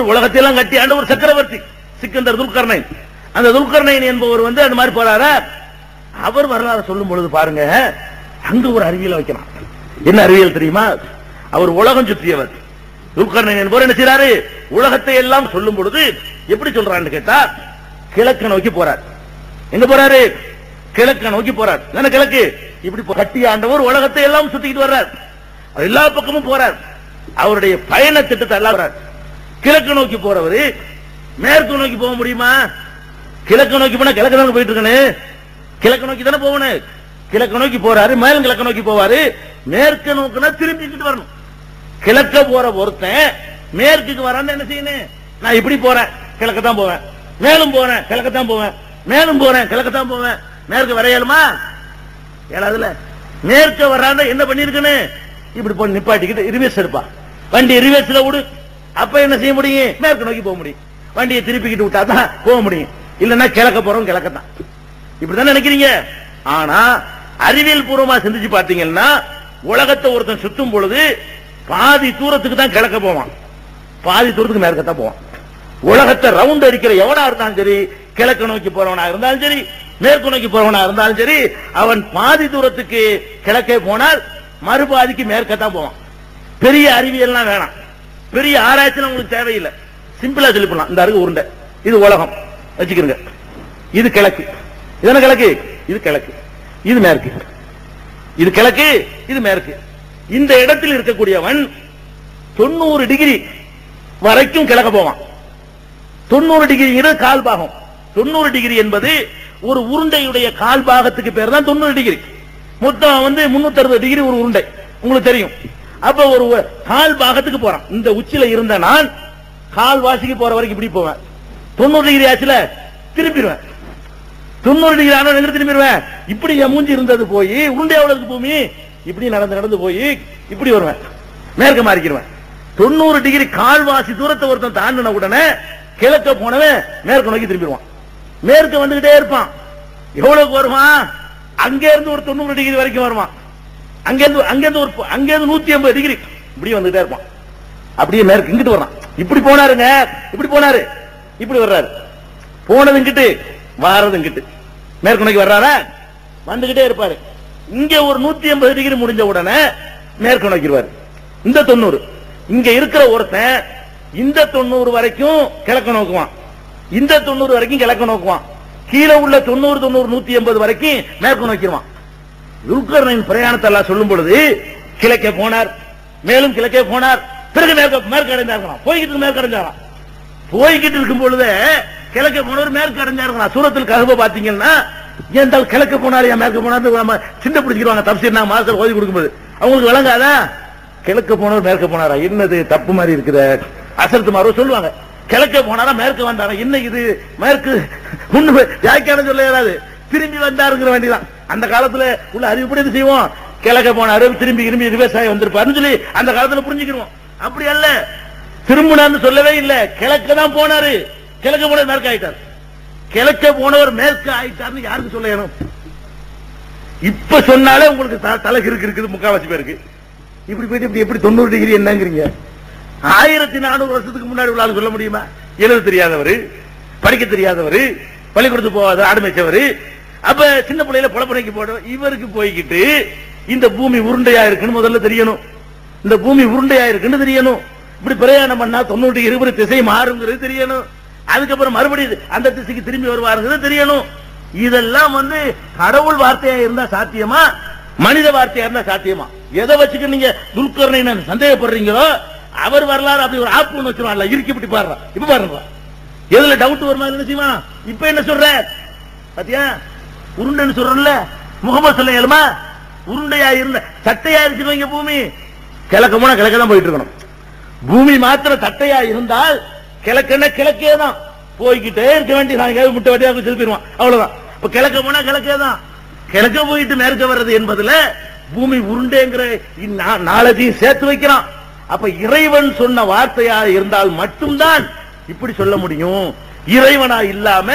அவர் உலகத்தை எல்லாம் கட்டி ஆண்ட ஒரு சக்கரவர்த்தி சிக்கந்தர் துல்கர்ணைன். அந்த துல்கர்ணைன் என்பவர் வந்து அந்த மாதிரி போறாரா? அவர் வரலாறு சொல்லும் பொழுது பாருங்க அங்க ஒரு அறிவியல் வைக்கிறான் என்ன அறிவியல் தெரியுமா? அவர் உலகம் சுற்றியவர். துல்கர்ணன் என்பவர் என்ன செய்றாரு? உலகத்தை எல்லாம் சொல்லும் பொழுது எப்படி சொல்றான்னு கேட்டா கிழக்க நோக்கி போறார். எங்க போறாரு? கிழக்க நோக்கி போறார். என்ன கிழக்கு? இப்படி கட்டி ஆண்டவர் உலகத்தை எல்லாம் சுத்திக்கிட்டு வர்றார். அவர் எல்லா பக்கமும் போறார். அவருடைய பயண திட்டத்தை எல்லாம் வர்றார் கிழக்கு நோக்கி போறவர் மேற்கு நோக்கி போக முடியுமா? கிழக்கு நோக்கி போனா கிழக்கு நோக்கி போயிட்டு இருக்கணும் கிழக்கு நோக்கி தானே போகணும் கிழக்கு நோக்கி போறாரு மேலும் கிழக்கு நோக்கி போவாரு. மேற்கு நோக்குனா திரும்பிக்கிட்டு வரணும். கிழக்க போற ஒருத்தன் மேற்குக்கு வரான்னு என்ன செய்யணும் நான் இப்படி போறேன் கிழக்கு தான் போவேன். மேலும் போறேன் கிழக்கு தான் போவேன். மேலும் போறேன் கிழக்கு தான் போவேன். மேற்கு வரையலுமா? ஏழாவதுல மேற்க வர்றாங்க என்ன பண்ணிருக்கேன்னு இப்படி போய் நிப்பாட்டிக்கிட்டு ரிவர்ஸ் எடுப்பா. வண்டி ரிவர்ஸ்ல விடு. அப்ப என்ன செய்ய முடியும்? மேற்கு நோக்கி போக முடியும். வண்டியை திருப்பிக்கிட்டு விட்டா தான் போக முடியும். இல்லன்னா கிழக்க போறோம் கிழக்க தான். இப்படிதான் நினைக்கிறீங்க? ஆனா அறிவியல் பூர்வமா சிந்திச்சு பார்த்தீங்கன்னா உலகத்தை ஒருத்தன் சுத்தும் பொழுது பாதி தூரத்துக்கு தான் கிழக்க போவான். பாதி தூரத்துக்கு மேற்கத்தான் போவான். உலகத்தை ரவுண்ட் அடிக்கிற எவனா இருந்தாலும் சரி கிழக்கு நோக்கி போறவனா இருந்தாலும் சரி மேற்கு நோக்கி போறவனா இருந்தாலும் சரி அவன் பாதி தூரத்துக்கு கிழக்கே போனால் மறுபாதிக்கு மேற்கத்தான் போவான். பெரிய அறிவியல்லாம் வேணாம். பெரிய ஆராய்ச்சி உங்களுக்கு தேவையில்லை. சிம்பிளா சொல்லி பண்ணலாம் இந்த அருகு உருண்டை. இது உலகம். வச்சுக்கிறங்க இது கிழக்கு. இதென்ன கிழக்கு? இது கிழக்கு. இது மேற்கு. இது கிழக்கு இது மேற்கு. இந்த இடத்தில் இருக்கக்கூடியவன் தொண்ணூறு டிகிரி வரைக்கும் கிழக்க போவான். தொண்ணூறு டிகிரிங்கிறது கால் பாகம். தொண்ணூறு டிகிரி என்பது ஒரு உருண்டையுடைய கால் பாகத்துக்கு பேர் தான் தொண்ணூறு டிகிரி. மொத்தம் வந்து முன்னூத்தி அறுபது டிகிரி ஒரு உருண்டை. உங்களுக்கு தெரியும். அப்ப ஒரு கால் பாகத்துக்கு போறான். இந்த உச்சில இருந்த நான் கால் வாசிக்கு போற வரைக்கும் இப்படி போவேன். தொண்ணூறு டிகிரி ஆச்சுல திரும்பிடுவேன். தொண்ணூறு டிகிரி ஆனா திரும்பிடுவேன்? இப்படி என் மூஞ்சி இருந்தது போய் உருண்டை எவ்வளவு பூமி இப்படி நடந்து நடந்து போய் இப்படி வருவேன். மேற்க மாறிக்கிடுவேன். தொண்ணூறு டிகிரி கால்வாசி தூரத்தை ஒருத்தன் தாண்டின உடனே கிழக்க போனவன் மேற்கு நோக்கி திரும்பிடுவான். மேற்கு வந்துகிட்டே இருப்பான். எவ்வளவுக்கு வருவான்? அங்கே இருந்து ஒரு தொண்ணூறு டிகிரி வரைக்கும் வருவான். அங்கேருந்து அங்கேருந்து ஒரு அங்கேருந்து நூத்தி ஐம்பது டிகிரி இப்படி வந்துகிட்டே இருப்பான். அப்படியே மேற்கு இங்கிட்டு வர்றான். இப்படி போனாருங்க. இப்படி போனாரு. இப்படி வர்றாரு. போனது இங்கிட்டு வாரது இங்கிட்டு. மேற்கு நோக்கி வர்றாரா? வந்துகிட்டே இருப்பாரு. இங்க ஒரு நூத்தி ஐம்பது டிகிரி முடிஞ்ச உடனே மேற்கு நோக்கிடுவாரு இந்த தொண்ணூறு. இங்க இருக்கிற ஒருத்தன் இந்த தொண்ணூறு வரைக்கும் கிழக்க நோக்குவான். இந்த தொண்ணூறு வரைக்கும் கிழக்க நோக்குவான். கீழே உள்ள தொண்ணூறு தொண்ணூறு நூத்தி எண்பது வரைக்கும் மேற்கு நோக்கிடுவான். துல்கர்ணின் பிரயாணத்தை எல்லாம் சொல்லும் பொழுது கிழக்கே போனார் மேலும் கிழக்கே போனார் பிறகு மேற்கு மேற்கு அடைந்தார்களாம் போய்கிட்டு மேற்கு அடைஞ்சாராம் போய்கிட்டு இருக்கும் பொழுது கிழக்கு போனவர் மேற்கு அடைஞ்சாருங்களா சூரத்தில் கருப்ப பாத்தீங்கன்னா ஏன் கிழக்கு போனார் ஏன் மேற்கு போனாரு? நம்ம சின்ன பிடிச்சிருவாங்க தப்சீர் நான் மாசத்தில் ஓதி கொடுக்கும்போது. அவங்களுக்கு விளங்காதா? கிழக்கு போனவர் மேற்கு போனாரா? என்னது தப்பு மாதிரி இருக்குத அசரத்து மாறோ சொல்லுவாங்க. கிழக்க போனாரா மேற்கு வந்தாரா? என்ன இது? மேற்கு? ஒண்ணு யாய்க்கான சொல்ல இயலாது. திரும்பி வந்தாருங்கிற வேண்டிதான். அந்த காலத்துல உள்ள அறிவுப்படி செய்வோம்? கிழக்க போன அறிவு திரும்பி திரும்பி விவசாயம் வந்திருப்பாருன்னு சொல்லி அந்த காலத்துல புரிஞ்சுக்கிறோம் அப்படி அல்ல. திரும்பினார்னு சொல்லவே இல்ல. கிழக்க தான் போனாரு. கிழக்க போன மேற்கு ஆயிட்டார். கிழக்க போனவர் மேற்கு ஆயிட்டார்னு யாருக்கு சொல்ல வேணும் இப்ப சொன்னாலே உங்களுக்கு த- தலை இருக்கு இருக்குது முக்காவாசி பேருக்கு. இப்படி போயிட்டு இப்படி எப்படி தொண்ணூறு டிகிரி என்னங்கிறீங்க? ஆயிரத்தி நானூறு வருஷத்துக்கு முன்னாடி உள்ள சொல்ல முடியுமா? எழுத தெரியாதவர் படிக்க தெரியாதவர் பள்ளிக்கூடத்துக்கு போகாத ஆரம்பிச்சவர் அப்ப சின்ன பிள்ளையில புலப்படைக்கு போடும் இவருக்கு போய்கிட்டு இந்த பூமி உருண்டையா இருக்குன்னு முதல்ல தெரியணும். இந்த பூமி உருண்டையா இருக்குன்னு தெரியணும். இப்படி பிரயாணம் பண்ணா தொண்ணூற்றி இருபது திசை மாறுங்கிறது தெரியணும். அதுக்கப்புறம் மறுபடியும் அந்த திசைக்கு திரும்பி வருவாருங்கிறது தெரியணும். இதெல்லாம் வந்து கடவுள் வார்த்தையா இருந்தா சாத்தியமா? மனித வார்த்தையா இருந்தா சாத்தியமா? எதை வச்சுக்க நீங்க துல்கர்ணை சந்தேகப்படுறீங்களோ அவர் வரலாறு அப்படி ஒரு ஆப் ஒன்று வச்சிருவான்ல இறுக்கி இப்படி பாடுறான் இப்ப பாருங்க. எதுல டவுட் வருமா என்ன செய்வான்? இப்ப என்ன சொல்ற? பாத்தியா? உருண்டைன்னு சொல்றல முகமது சொல்ல இயலுமா உருண்டையா இருந்த சட்டையா இருக்குன்னு வைங்க பூமி. கிழக்க போனா கிழக்க தான் போயிட்டு இருக்கணும். பூமி மாத்திரம் தட்டையா இருந்தால் கிழக்குன்னா கிழக்கே தான். போய்கிட்டே இருக்க வேண்டிய நான் முட்டை முட்டை வட்டியா திருப்பிடுவான். அவ்வளவுதான். இப்ப கிழக்க போனா கிழக்கே தான். கிழக்க போயிட்டு மேற்க வர்றது என்பதுல பூமி உருண்டேங்கிற இந்நா- சேர்த்து வைக்கிறான். அப்ப இறைவன் சொன்ன வார்த்தையா இருந்தால் மட்டும்தான் இப்படி சொல்ல முடியும். இறைவனா இல்லாம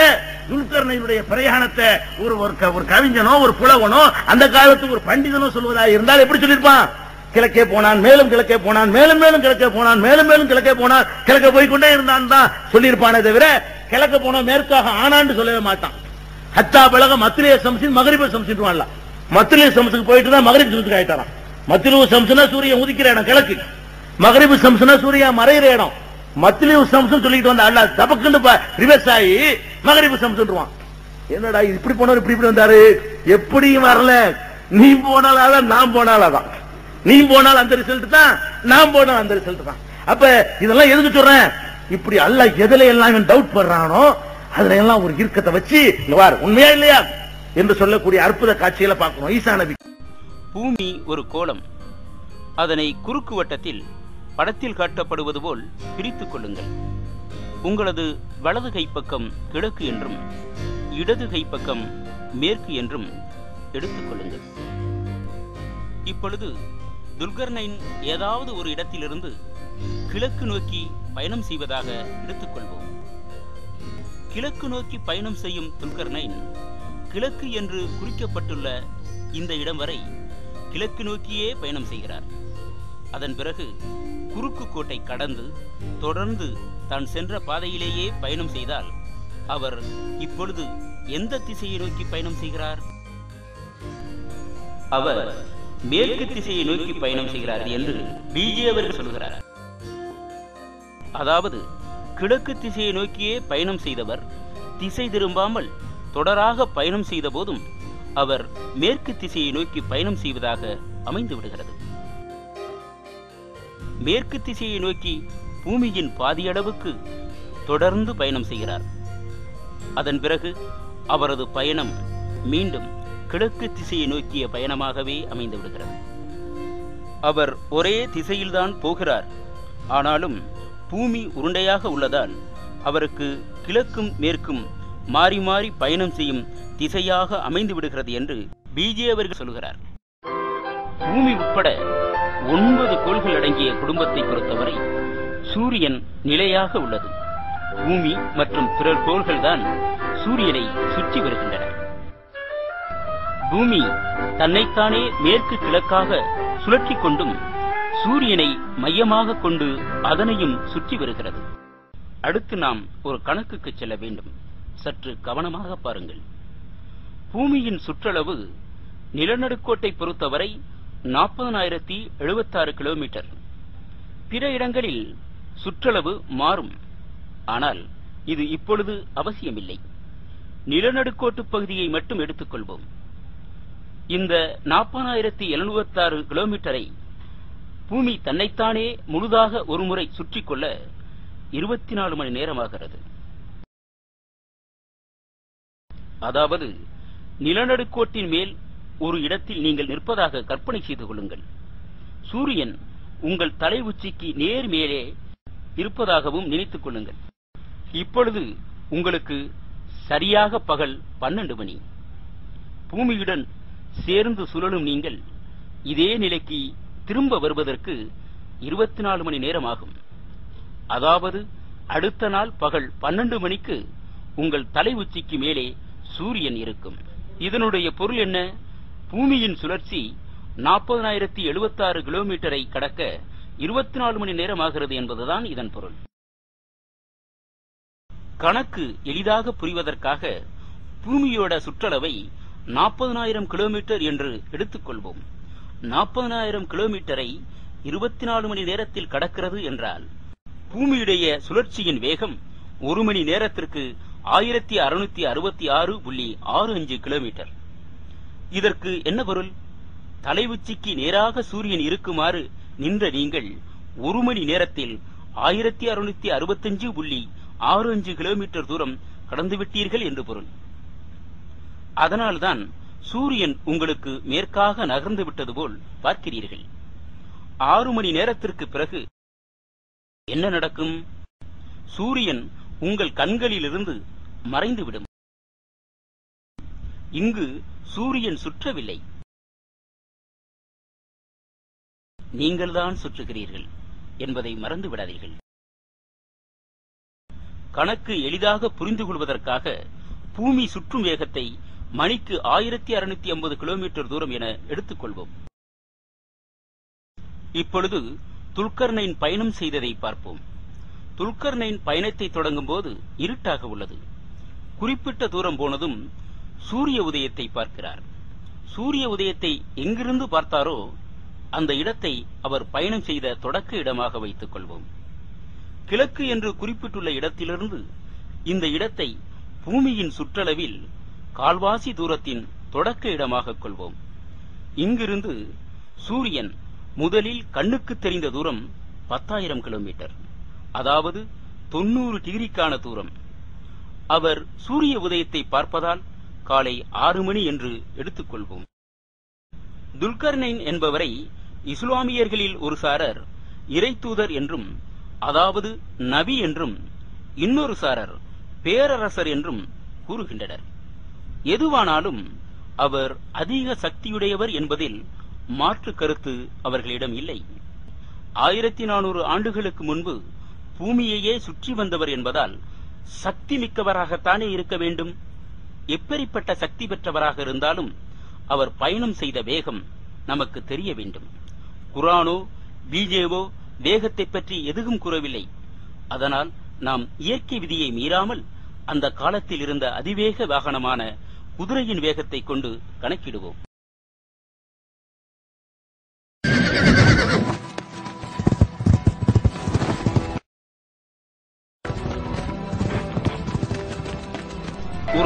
துல்கர்ணையினுடைய பிரயாணத்தை ஒரு ஒரு க- ஒரு கவிஞனோ ஒரு புலவனோ அந்த காலத்துக்கு ஒரு பண்டிதனோ சொல்வதா இருந்தால் எப்படி சொல்லியிருப்பான்? கிழக்கே போனான் மேலும் கிழக்கே போனான் மேலும் மேலும் கிழக்கே போனான் மேலும் மேலும் கிழக்கே போனான் கிழக்க போய்கொண்டே இருந்தான் தான் சொல்லியிருப்பானே தவிர கிழக்க போன மேற்காக ஆனான்னு சொல்லவே மாட்டான். ஹத்தா பழக மத்திரிய சம்சின் மகரிப சம்சின்வான்ல மத்திரிய சம்சுக்கு போயிட்டு தான் மகரிப் சம்சுக்கு ஆயிட்டாராம். மத்திலு சம்சுனா சூரியன் உதிக்கிற இடம் கிழக்கு. மகரிபு சம்சுனா சூரியன் மறையிற இடம். மத்திலி சம்சுன்னு சொல்லிட்டு வந்த அல்லா தபக்குன்னு ரிவர்ஸ் ஆகி மகரிபு சம்சுன்றான் என்னடா இப்படி போனவர் இப்படி இப்படி வந்தாரு? எப்படியும் வரல. நீ போனால நான் போனாலதான் நீ போனால் அந்த ரிசல்ட் தான் நான் போனால் அந்த ரிசல்ட் தான். அப்ப இதெல்லாம் எதுக்கு சொல்றேன்? இப்படி அல்ல எதுல எல்லாம் இவன் டவுட் பண்றானோ அதுல எல்லாம் ஒரு இறுக்கத்தை வச்சு வார் வாரு உண்மையா இல்லையா? என்று சொல்லக்கூடிய அற்புத காட்சிகளை பார்க்கணும். ஈசா நபி. பூமி ஒரு கோலம். அதனை குறுக்கு வட்டத்தில் படத்தில் காட்டப்படுவது போல் பிரித்துக் கொள்ளுங்கள். உங்களது வலது கைப்பக்கம் கிழக்கு என்றும் இடது கைப்பக்கம் மேற்கு என்றும் எடுத்துக் கொள்ளுங்கள். இப்பொழுது துல்கர்னைன் ஏதாவது ஒரு இடத்திலிருந்து கிழக்கு நோக்கி பயணம் செய்வதாக எடுத்துக்கொள்வோம் கிழக்கு நோக்கி பயணம் செய்யும் துல்கர்னைன் கிழக்கு என்று குறிக்கப்பட்டுள்ள இந்த இடம் வரை கிழக்கு நோக்கியே பயணம் செய்கிறார். அதன் பிறகு குறுக்கு கோட்டை கடந்து தொடர்ந்து தான் சென்ற பாதையிலேயே பயணம் செய்தால் அவர் இப்பொழுது எந்த திசையை நோக்கி பயணம் செய்கிறார்? அவர் மேற்கு திசையை நோக்கி பயணம் செய்கிறார் என்று பிஜே அவர்கள் சொல்கிறார். அதாவது கிழக்கு திசையை நோக்கியே பயணம் செய்தவர் திசை திரும்பாமல் தொடராக பயணம் செய்த போதும் அவர் மேற்கு திசையை நோக்கி பயணம் செய்வதாக அமைந்து விடுகிறது. மேற்கு திசையை நோக்கி பூமியின் பாதியளவுக்கு தொடர்ந்து பயணம் செய்கிறார். அதன் பிறகு அவரது பயணம் மீண்டும் கிழக்கு திசையை நோக்கிய பயணமாகவே அமைந்து விடுகிறது. அவர் ஒரே திசையில்தான் போகிறார். ஆனாலும் பூமி உருண்டையாக உள்ளதால் அவருக்கு கிழக்கும் மேற்கும் மாறி மாறி பயணம் செய்யும் திசையாக அமைந்து விடுகிறது என்று பிஜே அவர்கள் சொல்கிறார். பூமி உட்பட ஒன்பது கோள்கள் அடங்கிய குடும்பத்தை பொறுத்தவரை சூரியன் நிலையாக உள்ளது. பூமி மற்றும் பிற கோள்கள் தான் சூரியனை சுற்றி வருகின்றன. பூமி தன்னைத்தானே மேற்கு கிழக்காக சுழற்றிக் கொண்டும் சூரியனை மையமாக கொண்டு அதனையும் சுற்றி வருகிறது. அடுத்து நாம் ஒரு கணக்குக்கு செல்ல வேண்டும். சற்று கவனமாக பாருங்கள். பூமியின் சுற்றளவு நிலநடுக்கோட்டை பொறுத்தவரை நாற்பதனாயிரத்தி எழுபத்தாறு கிலோமீட்டர். பிற இடங்களில் சுற்றளவு மாறும். ஆனால் இது இப்பொழுது அவசியமில்லை. நிலநடுக்கோட்டு பகுதியை மட்டும் எடுத்துக்கொள்வோம். இந்த நாற்பதாயிரத்தி எழுநூத்தாறு கிலோமீட்டரை பூமி தன்னைத்தானே முழுதாக ஒருமுறை சுற்றிக் கொள்ள இருபத்தி நாலு மணி நேரமாகிறது. அதாவது நிலநடுக்கோட்டின் மேல் ஒரு இடத்தில் நீங்கள் நிற்பதாக கற்பனை செய்து கொள்ளுங்கள். சூரியன் உங்கள் தலை உச்சிக்கு நேர் மேலே இருப்பதாகவும் நினைத்துக் கொள்ளுங்கள். இப்பொழுது உங்களுக்கு சரியாக பகல் பன்னெண்டு மணி. பூமியுடன் சேர்ந்து சுழலும் நீங்கள் இதே நிலைக்கு திரும்ப வருவதற்கு இருபத்தி நாலு மணி நேரம் ஆகும் அதாவது அடுத்த நாள் பகல் பன்னெண்டு மணிக்கு உங்கள் தலை உச்சிக்கு மேலே சூரியன் இருக்கும். இதனுடைய பொருள் என்ன? பூமியின் சுழற்சி நாற்பதாயிரத்தி எழுபத்தாறு கிலோமீட்டரை கடக்க இருபத்தி நாலு மணி நேரம் ஆகிறது என்பதுதான் இதன் பொருள். கணக்கு எளிதாக புரிவதற்காக பூமியோட சுற்றளவை நாற்பதனாயிரம் கிலோமீட்டர் என்று எடுத்துக்கொள்வோம். நாற்பதனாயிரம் கிலோமீட்டரை இருபத்தி நாலு மணி நேரத்தில் கடக்கிறது என்றால் பூமியுடைய சுழற்சியின் வேகம் ஒரு மணி நேரத்திற்கு ஆயிரத்தி அறுநூத்தி அறுபத்தி ஆறு புள்ளி ஆறு அஞ்சு கிலோமீட்டர். இதற்கு என்ன பொருள்? தலை உச்சிக்கு நேராக சூரியன் இருக்குமாறு நின்ற நீங்கள் ஒரு மணி நேரத்தில் ஆயிரத்தி அறுநூத்தி அறுபத்தஞ்சு புள்ளி ஆறு அஞ்சு கிலோமீட்டர் தூரம் கடந்துவிட்டீர்கள் என்று பொருள். அதனால்தான் சூரியன் உங்களுக்கு மேற்காக நகர்ந்து விட்டது போல் பார்க்கிறீர்கள். ஆறு மணி நேரத்திற்கு பிறகு என்ன நடக்கும்? சூரியன் உங்கள் கண்களிலிருந்து மறைந்துவிடும். இங்கு சூரியன் சுற்றவில்லை. நீங்கள்தான் சுற்றுகிறீர்கள் என்பதை மறந்து விடாதீர்கள். கணக்கு எளிதாக புரிந்து கொள்வதற்காக பூமி சுற்றும் வேகத்தை மணிக்கு ஆயிரத்தி அறுநூத்தி ஐம்பது கிலோமீட்டர் தூரம் என எடுத்துக்கொள்வோம் இப்பொழுது துல்கர்னைன் பயணம் செய்ததை பார்ப்போம். துல்கர்னைன் பயணத்தை தொடங்கும் போது இருட்டாக உள்ளது. குறிப்பிட்ட தூரம் போனதும் சூரிய உதயத்தை பார்க்கிறார். சூரிய உதயத்தை எங்கிருந்து பார்த்தாரோ அந்த இடத்தை அவர் பயணம் செய்த தொடக்க இடமாக வைத்துக் கொள்வோம். கிழக்கு என்று குறிப்பிட்டுள்ள இடத்திலிருந்து இந்த இடத்தை பூமியின் சுற்றளவில் கால்வாசி தூரத்தின் தொடக்க இடமாக கொள்வோம். இங்கிருந்து சூரியன் முதலில் கண்ணுக்கு தெரிந்த தூரம் பத்தாயிரம் கிலோமீட்டர் அதாவது தொண்ணூறு டிகிரிக்கான தூரம். அவர் சூரிய உதயத்தை பார்ப்பதால் காலை ஆறு மணி என்று எடுத்துக்கொள்வோம். துல்கர்னைன் என்பவரை இஸ்லாமியர்களில் ஒரு சாரர் இறை தூதர் என்றும் அதாவது நபி என்றும் இன்னொரு சாரர் பேரரசர் என்றும் கூறுகின்றனர். எதுவானாலும் அவர் அதிக சக்தியுடையவர் என்பதில் மாற்று கருத்து அவர்களிடம் இல்லை. ஆயிரத்தி நானூறு ஆண்டுகளுக்கு முன்பு பூமியையே சுற்றி வந்தவர் என்பதால் சக்தி மிக்கவராகத்தானே இருக்க வேண்டும்? எப்பேறிப்பட்ட சக்தி பெற்றவராக இருந்தாலும் அவர் பயணம் செய்த வேகம் நமக்கு தெரிய வேண்டும். குரானோ பிஜேவோ வேகத்தை பற்றி எதுவும் கூறவில்லை. அதனால் நாம் இயற்கை விதியை மீறாமல் அந்த காலத்தில் இருந்த அதிவேக வாகனமான குதிரையின் வேகத்தை கொண்டு கணக்கிடுவோம்.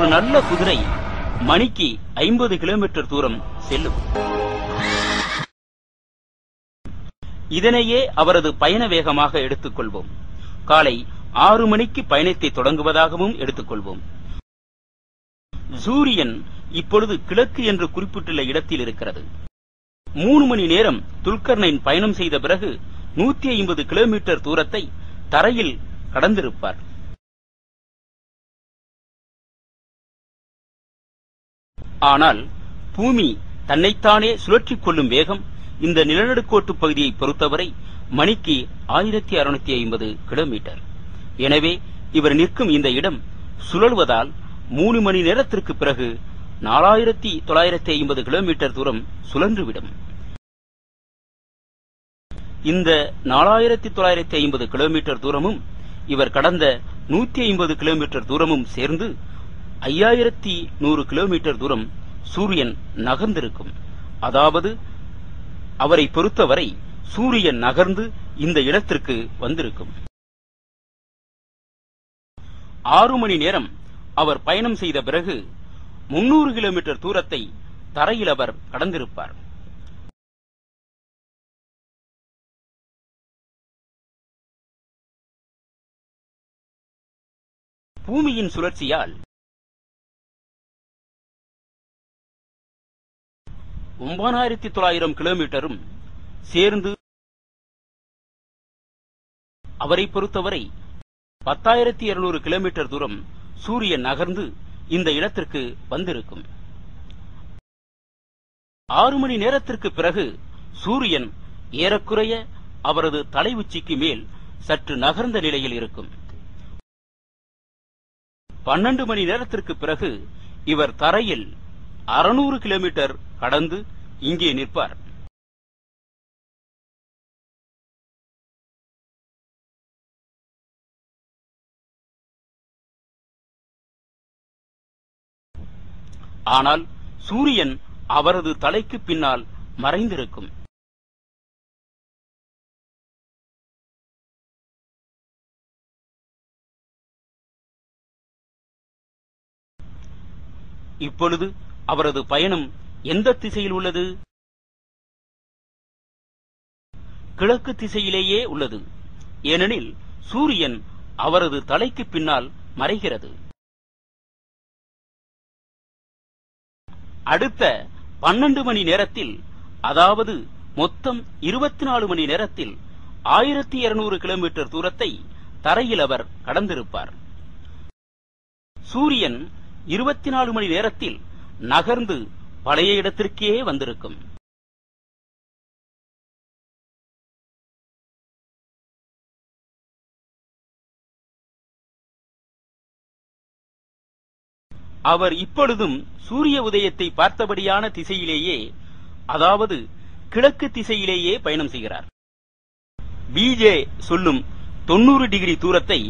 ஒரு நல்ல குதிரை மணிக்கு ஐம்பது கிலோமீட்டர் தூரம் செல்லும். இதனையே அவரது பயண வேகமாக எடுத்துக்கொள்வோம். காலை ஆறு மணிக்கு பயணத்தை தொடங்குவதாகவும் எடுத்துக்கொள்வோம். சூரியன் இப்பொழுது கிழக்கு என்று குறிப்பிட்டுள்ள இடத்தில் இருக்கிறது. மூணு மணி நேரம் துல்கர்னைன் பயணம் செய்த பிறகு நூத்தி ஐம்பது கிலோமீட்டர் தூரத்தை தரையில் கடந்திருப்பார். ஆனால் பூமி தன்னைத்தானே சுழற்றிக் கொள்ளும் வேகம் இந்த நிலநடுக்கோட்டு பகுதியை பொறுத்தவரை மணிக்கு ஆயிரத்தி அறுநூத்தி ஐம்பது கிலோமீட்டர். எனவே இவர் நிற்கும் இந்த இடம் சுழல்வதால் மூணு மணி நேரத்திற்கு பிறகு நாலாயிரத்தி தொள்ளாயிரத்தி ஐம்பது கிலோமீட்டர் தூரம் சுழன்றுவிடும். இந்த நாலாயிரத்தி தொள்ளாயிரத்தி ஐம்பது கிலோமீட்டர் தூரமும் இவர் கடந்த நூத்தி ஐம்பது கிலோமீட்டர் தூரமும் சேர்ந்து ஐயாயிரத்தி நூறு கிலோமீட்டர் தூரம் சூரியன் நகர்ந்திருக்கும். அதாவது அவரை பொறுத்தவரை சூரியன் நகர்ந்து இந்த இடத்திற்கு வந்திருக்கும். ஆறு மணி நேரம் அவர் பயணம் செய்த பிறகு முன்னூறு கிலோமீட்டர் தூரத்தை தரையில் அவர் கடந்திருப்பார். பூமியின் சுழற்சியால் ஒன்பதாயிரத்தி தொள்ளாயிரம் கிலோமீட்டரும் சேர்ந்து அவரை பொறுத்தவரை பத்தாயிரத்தி இருநூறு கிலோமீட்டர் தூரம் சூரியன் நகர்ந்து இந்த இடத்திற்கு வந்திருக்கும். ஆறு மணி நேரத்திற்கு பிறகு சூரியன் ஏறக்குறைய அவரது தலை உச்சிக்கு மேல் சற்று நகர்ந்த நிலையில் இருக்கும். பன்னெண்டு மணி நேரத்திற்கு பிறகு இவர் தரையில் அறுநூறு கிலோமீட்டர் கடந்து இங்கே நிற்பார். ஆனால் சூரியன் அவரது தலைக்கு பின்னால் மறைந்திருக்கும். இப்பொழுது அவரது பயணம் எந்த திசையில் உள்ளது? கிழக்கு திசையிலேயே உள்ளது. ஏனெனில் சூரியன் அவரது தலைக்கு பின்னால் மறைகிறது. அடுத்த பன்னெண்டு மணி நேரத்தில் அதாவது மொத்தம் இருபத்தி நாலு மணி நேரத்தில் ஆயிரத்தி இருநூறு கிலோமீட்டர் தூரத்தை தரையில் அவர் கடந்திருப்பார். சூரியன் இருபத்தி நாலு மணி நேரத்தில் நகர்ந்து பழைய இடத்திற்கே வந்திருக்கும். அவர் இப்பொழுதும் சூரிய உதயத்தை பார்த்தபடியான திசையிலேயே அதாவது கிழக்கு திசையிலேயே பயணம் செய்கிறார். பிஜே சொல்லும் தொண்ணூறு டிகிரி தூரத்தை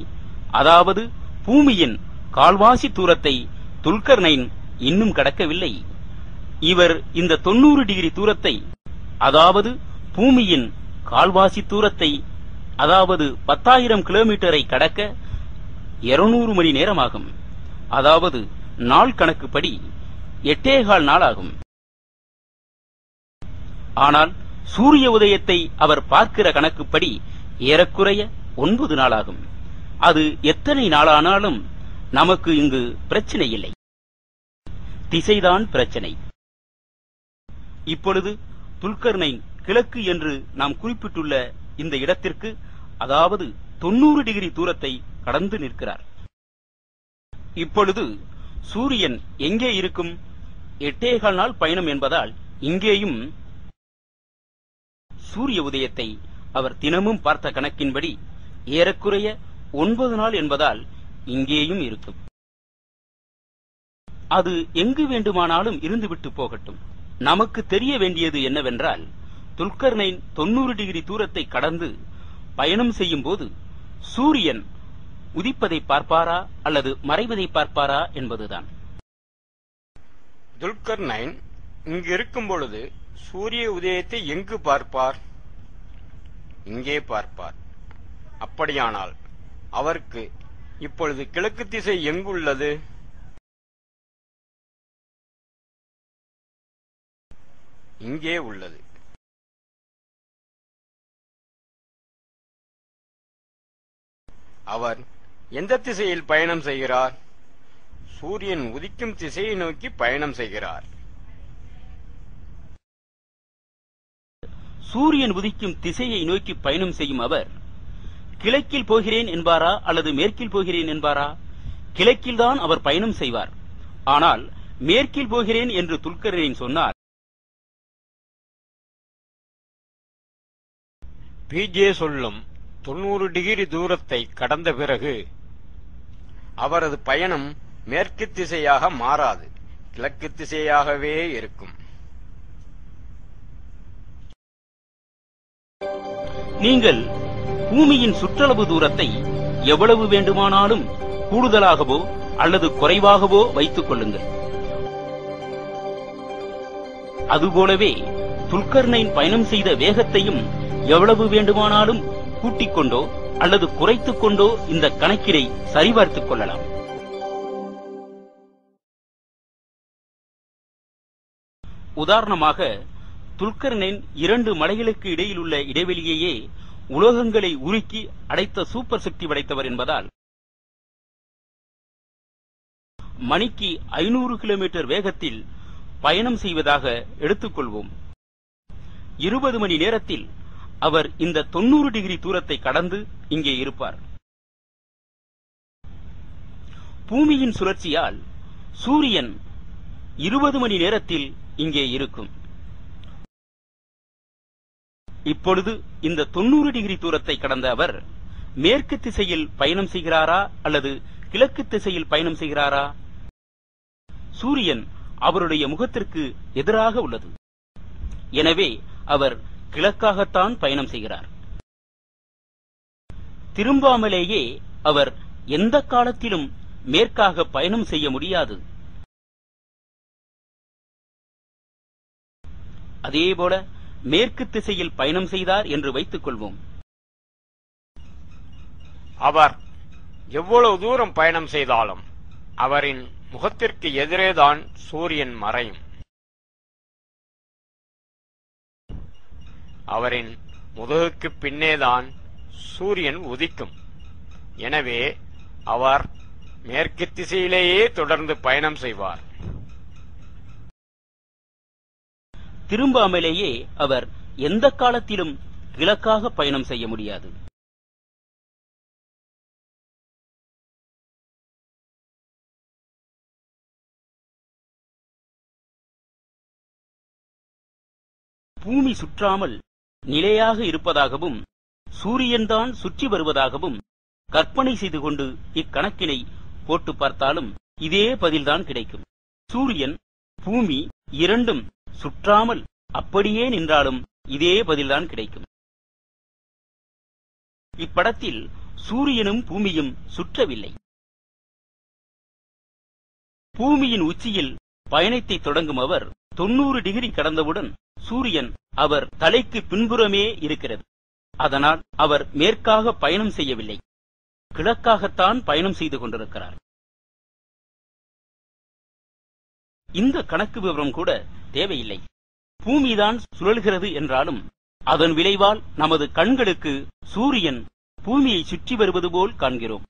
அதாவது பூமியின் கால்வாசி தூரத்தை துல்கர்னைன் இன்னும் கடக்கவில்லை. இவர் இந்த தொண்ணூறு டிகிரி தூரத்தை அதாவது பூமியின் கால்வாசி தூரத்தை அதாவது பத்தாயிரம் கிலோமீட்டரை கடக்க 200 மணி நேரமாகும். அதாவது நாள் கணக்குப்படி எட்டேகால் நாளாகும். ஆனால் சூரிய உதயத்தை அவர் பார்க்கிற கணக்குப்படி ஏறக்குறைய ஒன்பது நாளாகும். அது எத்தனை நாளானாலும் நமக்கு இங்கு பிரச்சனை இல்லை. திசைதான் பிரச்சனை. இப்பொழுது துல்கர்னைன் கிழக்கு என்று நாம் குறிப்பிட்டுள்ள இந்த இடத்திற்கு அதாவது தொண்ணூறு டிகிரி தூரத்தை கடந்து நிற்கிறார். இப்பொழுது சூரியன் எங்கே இருக்கும்? எட்டேகால் நாள் பயணம் என்பதால் இங்கேயும் சூரிய உதயத்தை அவர் தினமும் பார்த்த கணக்கின்படி ஏறக்குறைய ஒன்பது நாள் என்பதால் இங்கேயும் இருக்கும். அது எங்கு வேண்டுமானாலும் இருந்துவிட்டு போகட்டும். நமக்கு தெரிய வேண்டியது என்னவென்றால் துல்கர்னைன் தொண்ணூறு டிகிரி தூரத்தை கடந்து பயணம் செய்யும் போது சூரியன் உதிப்பதை பார்ப்பாரா அல்லது மறைவதை பார்ப்பாரா என்பதுதான். துல்கர் நைன் இங்கு இருக்கும் பொழுது சூரிய உதயத்தை எங்கு பார்ப்பார்? இங்கே பார்ப்பார். அப்படியானால் அவருக்கு இப்பொழுது கிழக்கு திசை எங்குள்ளது? இங்கே உள்ளது. அவர் எந்த திசையில் பயணம் செய்கிறார்? சூரியன் உதிக்கும் திசையை நோக்கி பயணம் செய்கிறார். சூரியன் உதிக்கும் திசையை நோக்கி பயணம் செய்யும் அவர் கிழக்கில் போகிறேன் என்பாரா அல்லது மேற்கில் போகிறேன் என்பாரா? கிழக்கில்தான் அவர் பயணம் செய்வார். ஆனால் மேற்கில் போகிறேன் என்று துல்கரேன் சொன்னார் பிஜே சொல்லும் தொண்ணூறு டிகிரி தூரத்தை கடந்த பிறகு அவரது பயணம் மேற்கு திசையாக மாறாது கிழக்கு திசையாகவே இருக்கும். நீங்கள் பூமியின் சுற்றளவு தூரத்தை எவ்வளவு வேண்டுமானாலும் கூடுதலாகவோ அல்லது குறைவாகவோ வைத்துக் கொள்ளுங்கள். அதுபோலவே துல்கர்னைன் பயணம் செய்த வேகத்தையும் எவ்வளவு வேண்டுமானாலும் கூட்டிக் கொண்டோ அல்லது குறைத்துக் கொண்டோ இந்த கணக்கினை சரிபார்த்துக் கொள்ளலாம். உதாரணமாக துல்கர்னேன் இரண்டு மலைகளுக்கு இடையில் உள்ள இடைவெளியையே உலோகங்களை உருக்கி அடைத்த சூப்பர் சக்தி படைத்தவர் என்பதால் மணிக்கு ஐநூறு கிலோமீட்டர் வேகத்தில் பயணம் செய்வதாக எடுத்துக்கொள்வோம் இருபது மணி நேரத்தில் அவர் இந்த தொண்ணூறு டிகிரி தூரத்தை கடந்து இங்கே இருப்பார். பூமியின் சுழற்சியால் சூரியன் இருபது மணி நேரத்தில் இங்கே இருக்கும். இப்பொழுது இந்த தொண்ணூறு டிகிரி தூரத்தை கடந்த அவர் மேற்கு திசையில் பயணம் செய்கிறாரா அல்லது கிழக்கு திசையில் பயணம் செய்கிறாரா? சூரியன் அவருடைய முகத்திற்கு எதிராக உள்ளது. எனவே அவர் கிழக்காகத்தான் பயணம் செய்கிறார். திரும்பாமலேயே அவர் எந்த காலத்திலும் மேற்காக பயணம் செய்ய முடியாது. அதேபோல மேற்கு திசையில் பயணம் செய்தார் என்று வைத்துக் கொள்வோம். அவர் எவ்வளவு தூரம் பயணம் செய்தாலும் அவரின் முகத்திற்கு எதிரேதான் சூரியன் மறையும். அவரின் முதுகுக்கு பின்னேதான் சூரியன் உதிக்கும். எனவே அவர் மேற்கு திசையிலேயே தொடர்ந்து பயணம் செய்வார். திரும்பாமலேயே அவர் எந்த காலத்திலும் கிழக்காக பயணம் செய்ய முடியாது. பூமி சுற்றாமல் நிலையாக இருப்பதாகவும் சூரியன்தான் சுற்றி வருவதாகவும் கற்பனை செய்து கொண்டு இக்கணக்கினை போட்டு பார்த்தாலும் இதே பதில்தான் கிடைக்கும். சூரியன் பூமி இரண்டும் சுற்றாமல் அப்படியே நின்றாலும் இதே பதில்தான் கிடைக்கும். இப்படத்தில் சூரியனும் பூமியும் சுற்றவில்லை. பூமியின் உச்சியில் பயணத்தை தொடங்கும் அவர் தொண்ணூறு டிகிரி கடந்தவுடன் சூரியன் அவர் தலைக்கு பின்புறமே இருக்கிறது. அதனால் அவர் மேற்காக பயணம் செய்யவில்லை. கிழக்காகத்தான் பயணம் செய்து கொண்டிருக்கிறார். இந்த கணக்கு விவரம் கூட தேவையில்லை. பூமிதான் சுழல்கிறது என்றாலும் அதன் விளைவால் நமது கண்களுக்கு சூரியன் பூமியை சுற்றி வருவது போல் காண்கிறோம்.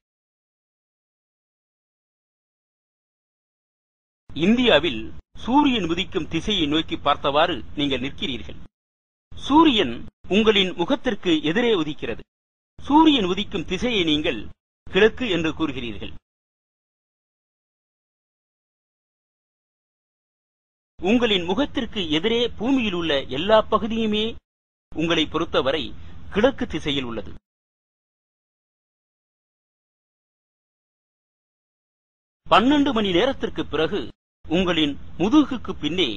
இந்தியாவில் சூரியன் உதிக்கும் திசையை நோக்கி பார்த்தவாறு நீங்கள் நிற்கிறீர்கள். சூரியன் உங்களின் முகத்திற்கு எதிரே உதிக்கிறது. சூரியன் உதிக்கும் திசையை நீங்கள் கிழக்கு என்று கூறுகிறீர்கள். உங்களின் முகத்திற்கு எதிரே பூமியில் உள்ள எல்லா பகுதியுமே உங்களை பொறுத்தவரை கிழக்கு திசையில் உள்ளது. பன்னெண்டு மணி நேரத்திற்கு பிறகு உங்களின் முதுகுக்கு பின்னே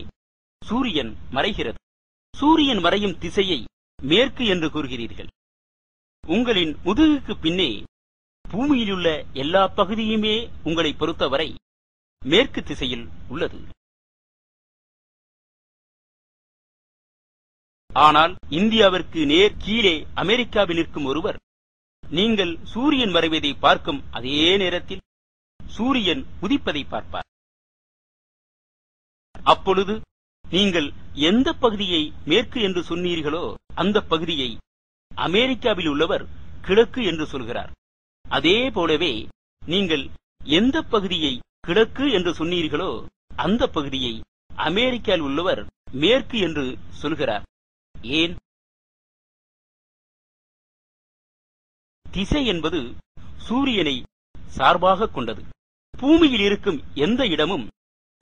சூரியன் மறைகிறது. சூரியன் மறையும் திசையை மேற்கு என்று கூறுகிறீர்கள். உங்களின் முதுகுக்கு பின்னே பூமியிலுள்ள எல்லா பகுதியுமே உங்களை பொறுத்தவரை மேற்கு திசையில் உள்ளது. ஆனால் இந்தியாவிற்கு நேர் கீழே அமெரிக்காவில் நிற்கும் ஒருவர் நீங்கள் சூரியன் மறைவதை பார்க்கும் அதே நேரத்தில் சூரியன் உதிப்பதை பார்ப்பார். அப்பொழுது நீங்கள் எந்த பகுதியை மேற்கு என்று சொன்னீர்களோ அந்த பகுதியை அமெரிக்காவில் உள்ளவர் கிழக்கு என்று சொல்கிறார். அதே போலவே நீங்கள் எந்த பகுதியை கிழக்கு என்று சொன்னீர்களோ அந்த பகுதியை அமெரிக்காவில் உள்ளவர் மேற்கு என்று சொல்கிறார். ஏன்? திசை என்பது சூரியனை சார்பாக கொண்டது. பூமியில் இருக்கும் எந்த இடமும்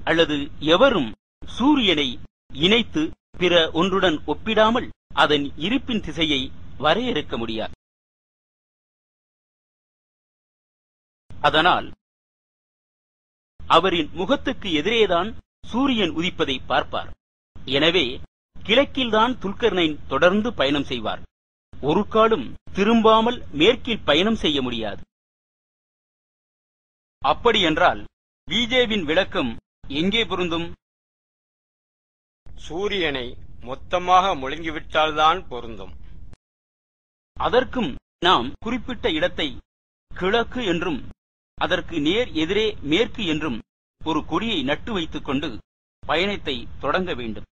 அல்லது எவரும் சூரியனை இணைத்து பிற ஒன்றுடன் ஒப்பிடாமல் அதன் இருப்பின் திசையை வரையறுக்க முடியாது. அதனால் அவரின் முகத்துக்கு எதிரேதான் சூரியன் உதிப்பதை பார்ப்பார். எனவே கிழக்கில்தான் துல்கர்னைன் தொடர்ந்து பயணம் செய்வார். ஒரு காலும் திரும்பாமல் மேற்கில் பயணம் செய்ய முடியாது. அப்படியென்றால் பிஜேவின் விளக்கம் எங்கே பொருந்தும்? சூரியனை மொத்தமாக முழுங்கிவிட்டால்தான் பொருந்தும். அதற்கும் நாம் குறிப்பிட்ட இடத்தை கிழக்கு என்றும் அதற்கு நேர் எதிரே மேற்கு என்றும் ஒரு கொடியை நட்டு வைத்துக் கொண்டு பயணத்தை தொடங்க வேண்டும்.